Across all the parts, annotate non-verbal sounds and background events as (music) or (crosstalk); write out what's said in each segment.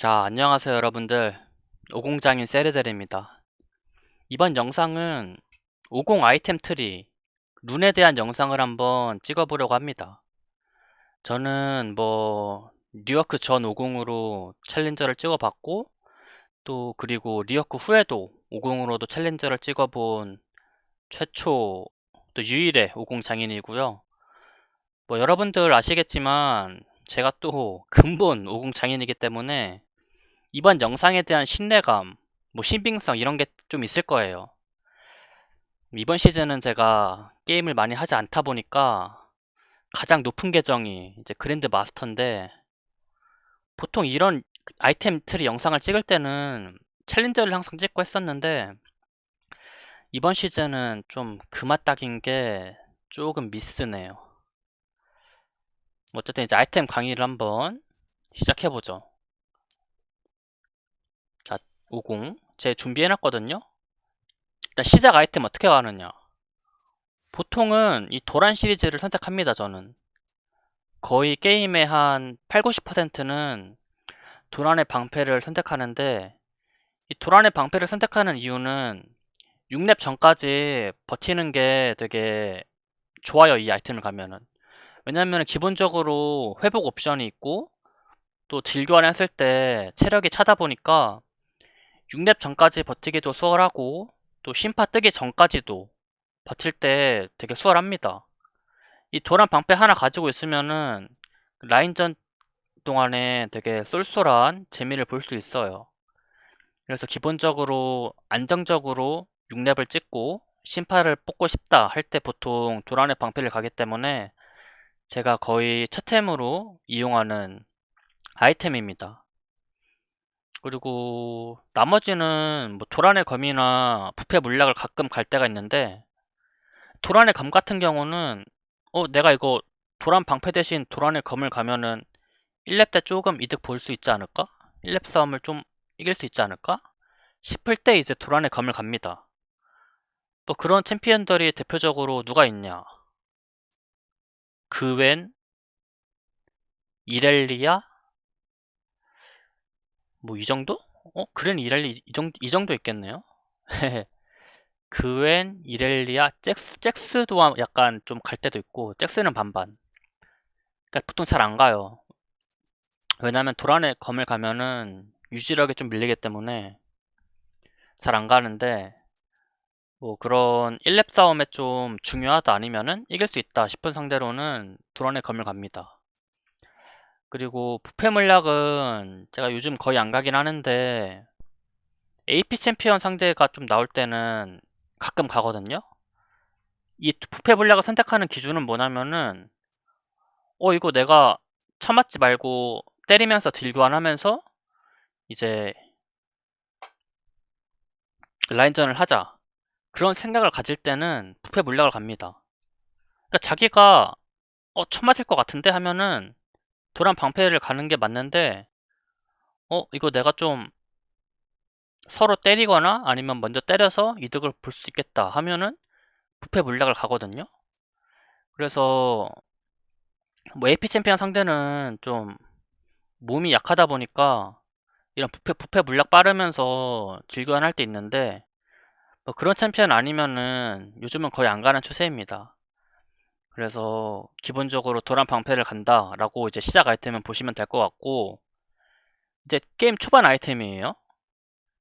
자, 안녕하세요 여러분들. 오공장인 세르델입니다. 이번 영상은 50 아이템 트리, 룬에 대한 영상을 한번 찍어보려고 합니다. 저는 뭐 리워크 전 50으로 챌린저를 찍어봤고 또 그리고 리워크 후에도 50으로도 챌린저를 찍어본 최초 또 유일의 50 장인이고요. 뭐 여러분들 아시겠지만 제가 또 (laughs) 근본 50 장인이기 때문에 이번 영상에 대한 신뢰감, 뭐 신빙성 이런 게 좀 있을 거예요. 이번 시즌은 제가 게임을 많이 하지 않다 보니까 가장 높은 계정이 이제 그랜드 마스터인데 보통 이런 아이템 트리 영상을 찍을 때는 챌린저를 항상 찍고 했었는데 이번 시즌은 좀 그맛딱인 게 조금 미스네요. 어쨌든 이제 아이템 강의를 한번 시작해보죠. 50. 제 준비해놨거든요. 일단 시작 아이템 어떻게 가느냐. 보통은 이 도란 시리즈를 선택합니다, 저는. 거의 게임의 한 8, 90%는 도란의 방패를 선택하는데, 이 도란의 방패를 선택하는 이유는 6렙 전까지 버티는 게 되게 좋아요, 이 아이템을 가면은. 왜냐면 기본적으로 회복 옵션이 있고, 또 딜교환 했을 때 체력이 차다 보니까 6렙 전까지 버티기도 수월하고 또 심파 뜨기 전까지도 버틸 때 되게 수월합니다. 이 도란 방패 하나 가지고 있으면은 라인전 동안에 되게 쏠쏠한 재미를 볼 수 있어요. 그래서 기본적으로 안정적으로 6렙을 찍고 심파를 뽑고 싶다 할 때 보통 도란의 방패를 가기 때문에 제가 거의 첫 템으로 이용하는 아이템입니다. 그리고 나머지는 뭐 도란의 검이나 부패 물약을 가끔 갈 때가 있는데 도란의 검 같은 경우는 어 내가 이거 도란 방패 대신 도란의 검을 가면은 1렙 때 조금 이득 볼 수 있지 않을까? 1렙 싸움을 좀 이길 수 있지 않을까? 싶을 때 이제 도란의 검을 갑니다. 또 그런 챔피언들이 대표적으로 누가 있냐? 그웬, 이렐리아, 뭐 이 정도? 어? 그랜 이렐리 이 정도, 이 정도 있겠네요? (laughs) 그웬, 이렐리아, 잭스, 잭스도 약간 좀 갈 때도 있고 잭스는 반반 그러니까 보통 잘 안 가요 왜냐면 도란의 검을 가면은 유지력이 좀 밀리기 때문에 잘 안 가는데 뭐 그런 1렙 싸움에 좀 중요하다 아니면은 이길 수 있다 싶은 상대로는 도란의 검을 갑니다 그리고 부패 물약은 제가 요즘 거의 안 가긴 하는데 AP 챔피언 상대가 좀 나올 때는 가끔 가거든요. 이 부패 물약을 선택하는 기준은 뭐냐면은 어 이거 내가 쳐맞지 말고 때리면서 딜 교환하면서 이제 라인전을 하자 그런 생각을 가질 때는 부패 물약을 갑니다. 그러니까 자기가 어 쳐맞을 것 같은데 하면은 도란 방패를 가는 게 맞는데 어 이거 내가 좀 서로 때리거나 아니면 먼저 때려서 이득을 볼 수 있겠다 하면은 부패 물약을 가거든요. 그래서 뭐 AP 챔피언 상대는 좀 몸이 약하다 보니까 이런 부패, 부패 물약 빠르면서 질교환 할때 있는데 뭐 그런 챔피언 아니면은 요즘은 거의 안 가는 추세입니다 그래서 기본적으로 도란 방패를 간다라고 이제 시작 아이템을 보시면 될 것 같고 이제 게임 초반 아이템이에요.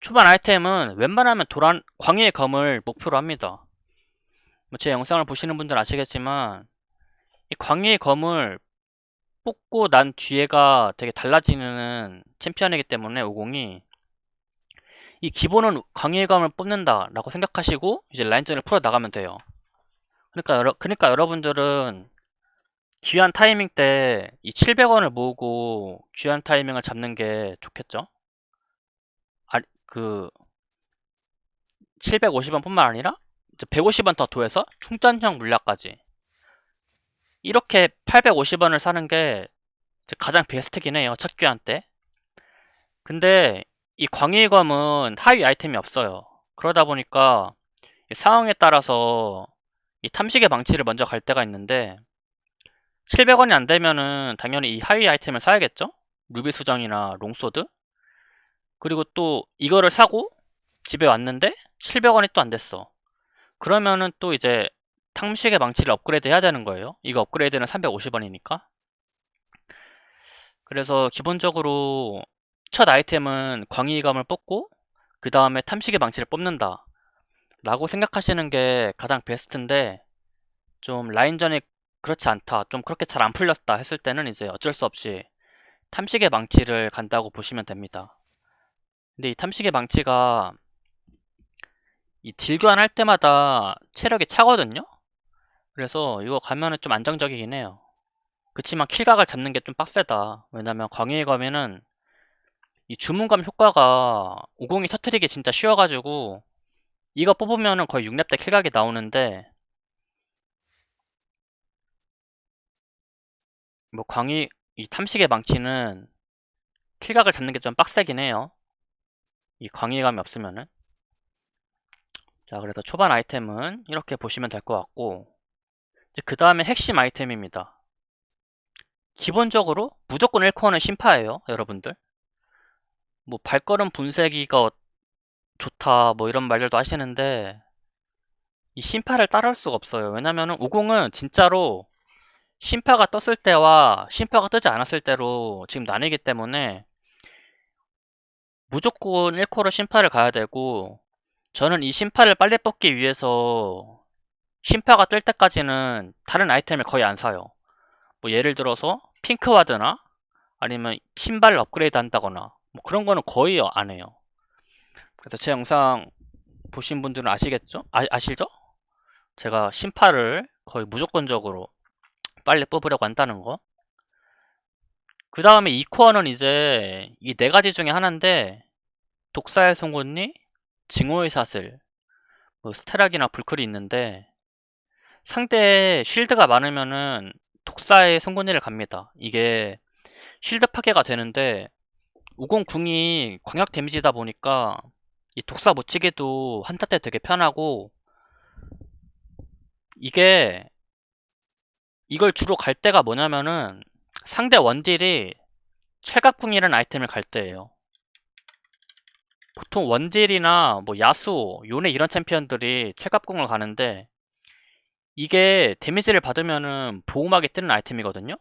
초반 아이템은 웬만하면 도란 광해의 검을 목표로 합니다. 뭐제 영상을 보시는 분들 아시겠지만 이 광해의 검을 뽑고 난 뒤에가 되게 달라지는 챔피언이기 때문에 50이 이 기본은 광해의 검을 뽑는다라고 생각하시고 이제 라인전을 풀어 나가면 돼요. 그러니까, 여러, 그러니까 여러분들은 귀한 타이밍 때 이 700원을 모으고 귀한 타이밍을 잡는 게 좋겠죠? 아, 그 750원 뿐만 아니라 150원 더 더해서 충전형 물약까지 이렇게 850원을 사는 게 가장 베스트긴 해요. 첫 귀한 때. 근데 이 광일검은 하위 아이템이 없어요. 그러다 보니까 상황에 따라서 이 탐식의 망치를 먼저 갈 때가 있는데 700원이 안 되면은 당연히 이 하위 아이템을 사야겠죠? 루비 수정이나 롱소드? 그리고 또 이거를 사고 집에 왔는데 700원이 또 안 됐어. 그러면은 또 이제 탕식의 망치를 업그레이드 해야 되는 거예요. 이거 업그레이드는 350원이니까. 그래서 기본적으로 첫 아이템은 광의감을 뽑고 그 다음에 탐식의 망치를 뽑는다. 라고 생각하시는 게 가장 베스트인데 좀 라인전이 그렇지 않다. 좀 그렇게 잘 안 풀렸다 했을 때는 이제 어쩔 수 없이 탐식의 망치를 간다고 보시면 됩니다. 근데 이 탐식의 망치가 이 딜교환 할 때마다 체력이 차거든요? 그래서 이거 가면은 좀 안정적이긴 해요. 그치만 킬각을 잡는 게 좀 빡세다. 왜냐면 광해에 가면은 이 주문감 효과가 50이 터트리기 진짜 쉬워가지고 이거 뽑으면은 거의 6렙 때 킬각이 나오는데 뭐 광희 이 탐식의 망치는 킬각을 잡는 게 좀 빡세긴 해요. 이 광희감이 없으면은 자 그래서 초반 아이템은 이렇게 보시면 될 것 같고 그 다음에 핵심 아이템입니다. 기본적으로 무조건 1코어는 심파예요 여러분들 뭐 발걸음 분쇄기가 좋다 뭐 이런 말들도 하시는데 이 심파를 따라할 수가 없어요 왜냐면은 50은 진짜로 심파가 떴을 때와 심파가 뜨지 않았을 때로 지금 나뉘기 때문에 무조건 1코어로 심파를 가야 되고 저는 이 심파를 빨리 뽑기 위해서 심파가 뜰 때까지는 다른 아이템을 거의 안 사요 뭐 예를 들어서 핑크와드나 아니면 신발을 업그레이드 한다거나 뭐 그런 거는 거의 안 해요. 그래서 제 영상 보신 분들은 아시겠죠? 아, 아시죠? 제가 심파를 거의 무조건적으로 빨리 뽑으려고 한다는 거. 그 다음에 이 코어는 이제 이 네 가지 중에 하나인데 독사의 송곳니, 징호의 사슬, 뭐 스테락이나 불클이 있는데 상대에 쉴드가 많으면은 독사의 송곳니를 갑니다. 이게 쉴드 파괴가 되는데 509이 광역 데미지다 보니까 이 독사 못 치게도 한타 때 되게 편하고 이게 이걸 주로 갈 때가 뭐냐면은 상대 원딜이 철갑궁이라는 아이템을 갈 때예요. 보통 원딜이나 뭐 야수, 요네 이런 챔피언들이 철갑궁을 가는데 이게 데미지를 받으면은 보호막이 뜨는 아이템이거든요.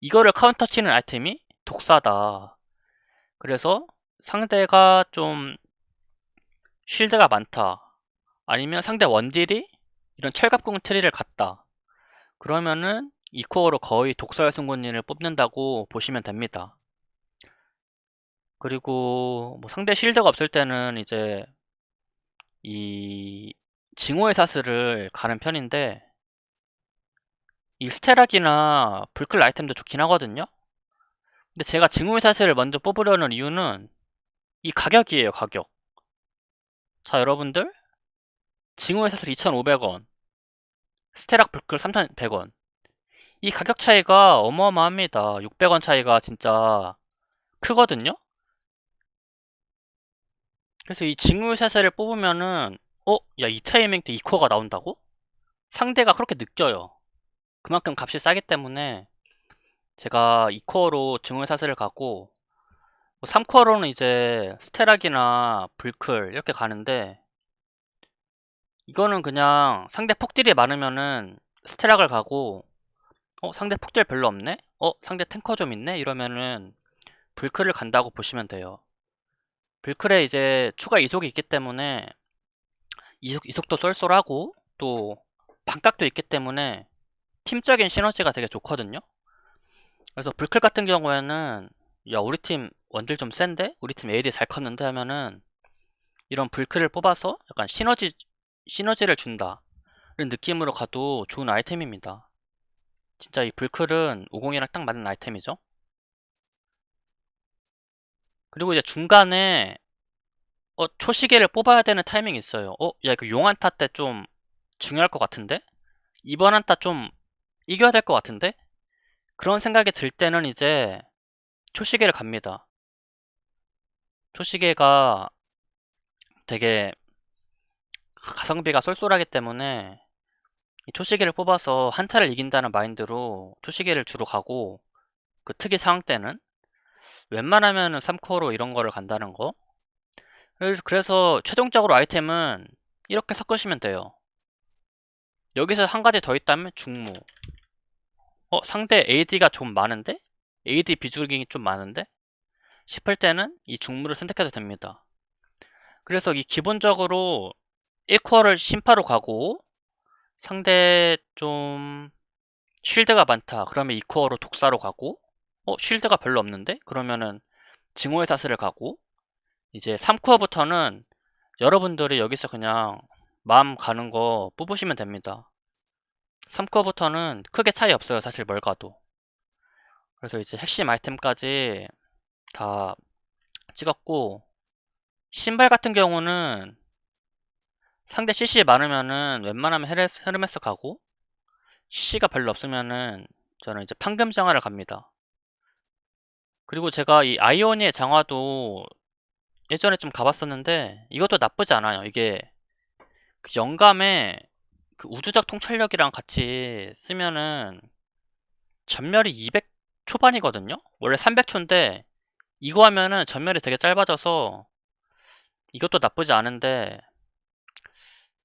이거를 카운터 치는 아이템이 독사다. 그래서 상대가 좀 쉴드가 많다. 아니면 상대 원딜이 이런 철갑궁 트리를 갔다. 그러면은 이 코어로 거의 독사의 순군인을 뽑는다고 보시면 됩니다. 그리고 뭐 상대 실드가 없을 때는 이제 이 징호의 사슬을 가는 편인데 이 스테락이나 불클 아이템도 좋긴 하거든요. 근데 제가 징후의 사슬을 먼저 뽑으려는 이유는 이 가격이에요, 가격. 자, 여러분들. 징후의 사슬 2,500원. 스테락 불클 3,100원. 이 가격 차이가 어마어마합니다. 600원 차이가 진짜 크거든요? 그래서 이 징후의 사슬을 뽑으면은, 어? 야, 이 타이밍 때 2코어가 나온다고? 상대가 그렇게 느껴요. 그만큼 값이 싸기 때문에 제가 2코어로 증후의 사슬을 가고 3코어로는 뭐 이제 스테락이나 불클 이렇게 가는데 이거는 그냥 상대 폭딜이 많으면은 스테락을 가고 어 상대 폭딜 별로 없네? 어 상대 탱커 좀 있네? 이러면은 불클을 간다고 보시면 돼요. 불클에 이제 추가 이속이 있기 때문에 이속, 이속도 쏠쏠하고 또 반각도 있기 때문에 팀적인 시너지가 되게 좋거든요. 그래서 불클 같은 경우에는 야 우리 팀 원딜 좀 센데? 우리 팀 AD 잘 컸는데 하면은 이런 불클을 뽑아서 약간 시너지 시너지를 준다 이런 느낌으로 가도 좋은 아이템입니다. 진짜 이 불클은 50이랑 딱 맞는 아이템이죠. 그리고 이제 중간에 어 초시계를 뽑아야 되는 타이밍이 있어요. 어 야 이거 용한타 때 좀 중요할 것 같은데? 이번 한타 좀 이겨야 될 것 같은데? 그런 생각이 들 때는 이제 초시계를 갑니다. 초시계가 되게 가성비가 쏠쏠하기 때문에 초시계를 뽑아서 한타를 이긴다는 마인드로 초시계를 주로 가고 그 특이 상황 때는 웬만하면은 3코어로 이런 거를 간다는 거. 그래서 최종적으로 아이템은 이렇게 섞으시면 돼요. 여기서 한 가지 더 있다면 중무. 어, 상대 AD가 좀 많은데? AD 비중이 좀 많은데? 싶을 때는 이 중무를 선택해도 됩니다. 그래서 이 기본적으로 1코어를 심파로 가고 상대 좀 쉴드가 많다. 그러면 2코어로 독사로 가고 어, 쉴드가 별로 없는데? 그러면은 증오의 사슬을 가고 이제 3코어부터는 여러분들이 여기서 그냥 마음 가는 거 뽑으시면 됩니다. 3코어부터는 크게 차이 없어요. 사실 뭘 가도. 그래서 이제 핵심 아이템까지 다 찍었고 신발 같은 경우는 상대 CC 많으면은 웬만하면 헤레스, 헤르메스 가고 CC가 별로 없으면은 저는 이제 판금 장화를 갑니다. 그리고 제가 이 아이오니의 장화도 예전에 좀 가봤었는데 이것도 나쁘지 않아요. 이게 그 영감에 그 우주적 통찰력이랑 같이 쓰면은 전멸이 200 초반이거든요? 원래 300초인데 이거 하면은 전멸이 되게 짧아져서 이것도 나쁘지 않은데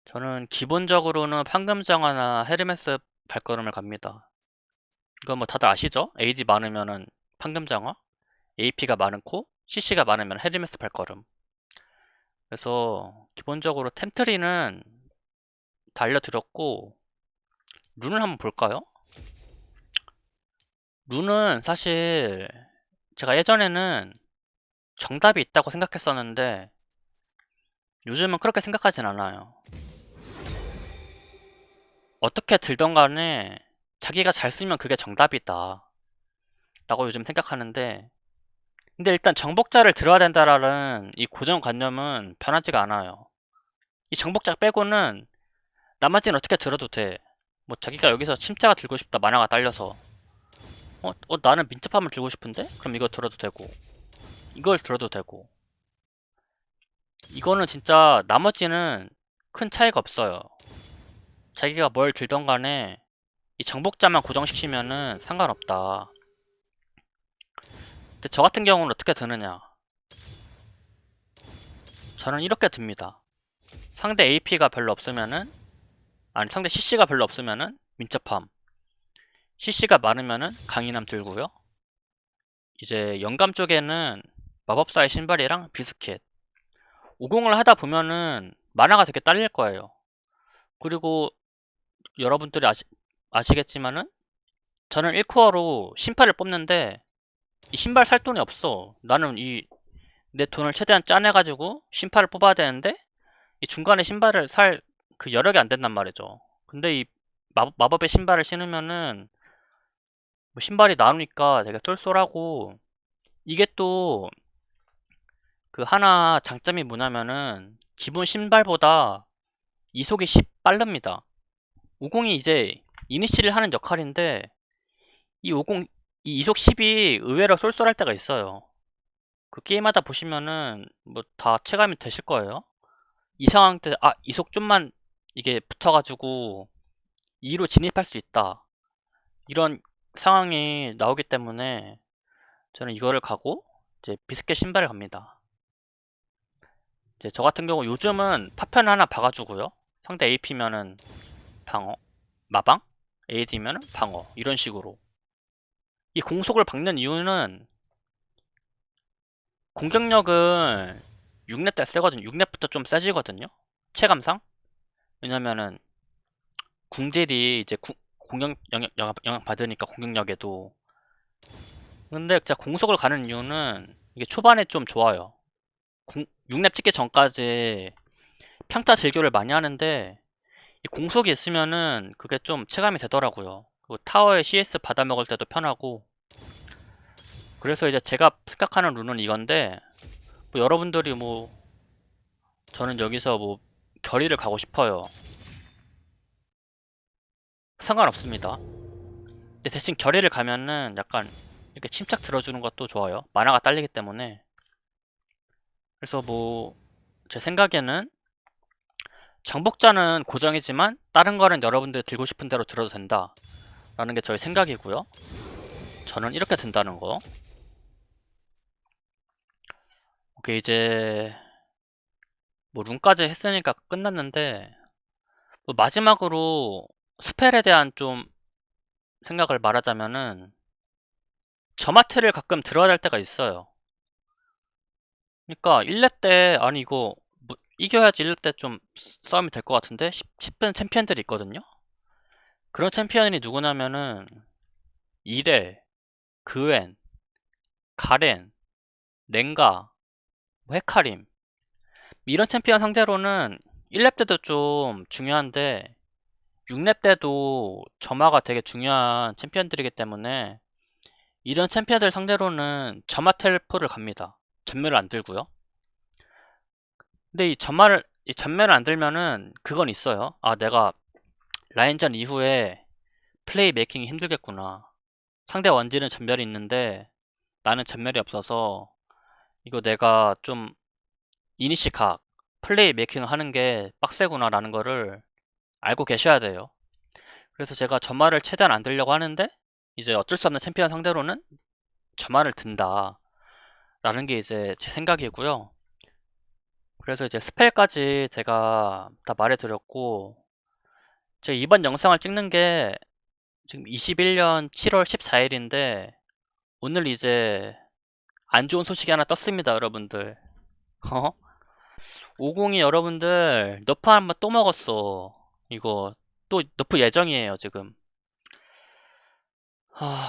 저는 기본적으로는 판금장화나 헤르메스 발걸음을 갑니다. 이거 뭐 다들 아시죠? AD 많으면은 판금장화, AP가 많고 CC가 많으면 헤르메스 발걸음. 그래서 기본적으로 템트리는 다 알려드렸고 룬을 한번 볼까요? 룬은 사실 제가 예전에는 정답이 있다고 생각했었는데 요즘은 그렇게 생각하진 않아요. 어떻게 들던 간에 자기가 잘 쓰면 그게 정답이다. 라고 요즘 생각하는데 근데 일단 정복자를 들어야 된다라는 이 고정관념은 변하지가 않아요. 이 정복자 빼고는 나머지는 어떻게 들어도 돼. 뭐 자기가 여기서 침자가 들고 싶다 만화가 딸려서 어, 어 나는 민첩함을 들고 싶은데? 그럼 이거 들어도 되고 이걸 들어도 되고 이거는 진짜 나머지는 큰 차이가 없어요. 자기가 뭘 들던 간에 이 정복자만 고정시키면은 상관없다. 근데 저 같은 경우는 어떻게 드느냐? 저는 이렇게 듭니다. 상대 AP가 별로 없으면은 아니 상대 CC가 별로 없으면은 민첩함 CC가 많으면은 강인함 들고요. 이제 영감 쪽에는 마법사의 신발이랑 비스켓 50을 하다 보면은 만화가 되게 딸릴 거예요. 그리고 여러분들이 아시, 아시겠지만은 저는 1코어로 신발을 뽑는데 이 신발 살 돈이 없어. 나는 이 내 돈을 최대한 짜내가지고 신발을 뽑아야 되는데 이 중간에 신발을 살 그 여력이 안 된단 말이죠. 근데 이 마법, 마법의 신발을 신으면은 뭐 신발이 나오니까 되게 쏠쏠하고 이게 또 그 하나 장점이 뭐냐면은 기본 신발보다 이속이 10 빠릅니다. 50이 이제 이니시를 하는 역할인데 이 50, 이 이속 10이 의외로 쏠쏠할 때가 있어요. 그 게임하다 보시면은 뭐 다 체감이 되실 거예요. 이 상황 때, 아, 이속 좀만 이게 붙어가지고 2로 진입할 수 있다. 이런 상황이 나오기 때문에 저는 이거를 가고 이제 비스켓 신발을 갑니다. 이제 저 같은 경우 요즘은 파편 하나 박아주고요. 상대 AP면은 방어, 마방, AD면은 방어 이런 식으로 이 공속을 박는 이유는 공격력은 6렙 때 세거든요. 6렙부터 좀 세지거든요. 체감상. 왜냐면은 궁딜이 이제 구, 공격 영향, 영향, 받으니까 공격력에도 근데 진짜 공속을 가는 이유는 이게 초반에 좀 좋아요. 6렙 찍기 전까지 평타 들교를 많이 하는데 이 공속이 있으면은 그게 좀 체감이 되더라고요. 그리고 타워에 CS 받아 먹을 때도 편하고 그래서 이제 제가 생각하는 룬은 이건데 뭐 여러분들이 뭐 저는 여기서 뭐 결의를 가고 싶어요. 상관없습니다. 근데 대신 결의를 가면은 약간 이렇게 침착 들어주는 것도 좋아요. 만화가 딸리기 때문에. 그래서 뭐 제 생각에는 정복자는 고정이지만 다른 거는 여러분들 들고 싶은 대로 들어도 된다. 라는 게 저의 생각이고요. 저는 이렇게 든다는 거. 오케이, 이제, 뭐, 룬까지 했으니까 끝났는데, 뭐 마지막으로 스펠에 대한 좀 생각을 말하자면은, 저마테를 가끔 들어야 될 때가 있어요. 그러니까 1렙 때, 아니, 이거, 뭐, 이겨야지 1렙 때 좀 싸움이 될 것 같은데? 10, 10 분 챔피언들이 있거든요? 그런 챔피언이 누구냐면은, 이렐, 그웬, 가렌, 렌가, 뭐 헤카림 이런 챔피언 상대로는 1렙 때도 좀 중요한데 6렙 때도 점화가 되게 중요한 챔피언들이기 때문에 이런 챔피언들 상대로는 점화 텔포를 갑니다. 전멸을 안 들고요. 근데 이 점화를 이 전멸을 안 들면은 그건 있어요. 아 내가 라인전 이후에 플레이 메이킹이 힘들겠구나. 상대 원딜은 전멸이 있는데 나는 전멸이 없어서 이거 내가 좀 이니시 각, 플레이 메이킹 하는 게 빡세구나 라는 거를 알고 계셔야 돼요. 그래서 제가 점화를 최대한 안 들려고 하는데 이제 어쩔 수 없는 챔피언 상대로는 점화를 든다 라는 게 이제 제 생각이고요. 그래서 이제 스펠까지 제가 다 말해드렸고 제가 이번 영상을 찍는 게 지금 21년 7월 14일인데 오늘 이제 안 좋은 소식이 하나 떴습니다, 여러분들. (laughs) 어? 50이 여러분들 너프 한번 또 먹었어. 이거 또 너프 예정이에요, 지금. 하...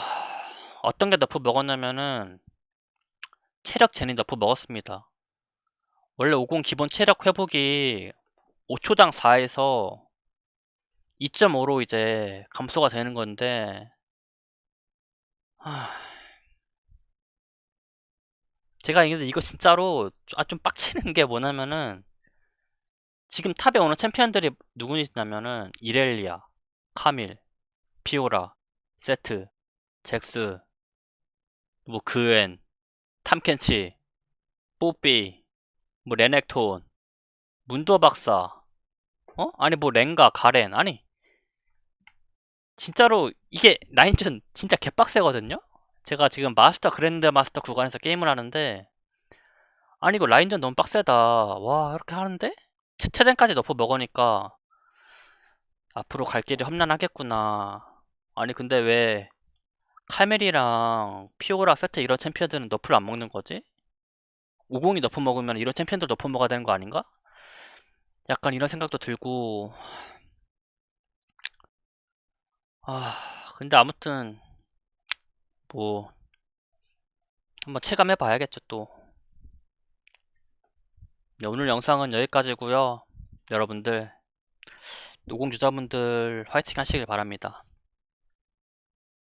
어떤 게 너프 먹었냐면은 체력 제니 너프 먹었습니다. 원래 50 기본 체력 회복이 5초당 4에서 2.5로 이제 감소가 되는 건데 하... 제가 근데 이거 진짜로 아, 좀 빡치는 게 뭐냐면은 지금 탑에 오는 챔피언들이 누구냐면은 이렐리아, 카밀, 피오라, 세트, 잭스, 뭐 그엔, 탐켄치, 뽀삐, 뭐 레넥톤, 문도 박사, 어? 아니 뭐 렌가, 가렌, 아니 진짜로 이게 라인전 진짜 개빡세거든요? 제가 지금 마스터 그랜드 마스터 구간에서 게임을 하는데 아니 이거 라인전 너무 빡세다 와 이렇게 하는데 최전까지 너프 먹으니까 앞으로 갈 길이 험난하겠구나 아니 근데 왜 카멜이랑 피오라 세트 이런 챔피언들은 너프를 안 먹는 거지? 50이 너프 먹으면 이런 챔피언들 너프 먹어야 되는 거 아닌가? 약간 이런 생각도 들고 아 근데 아무튼 뭐 한번 체감해 봐야겠죠 또 네, 오늘 영상은 여기까지고요. 여러분들 노공 유저분들 화이팅 하시길 바랍니다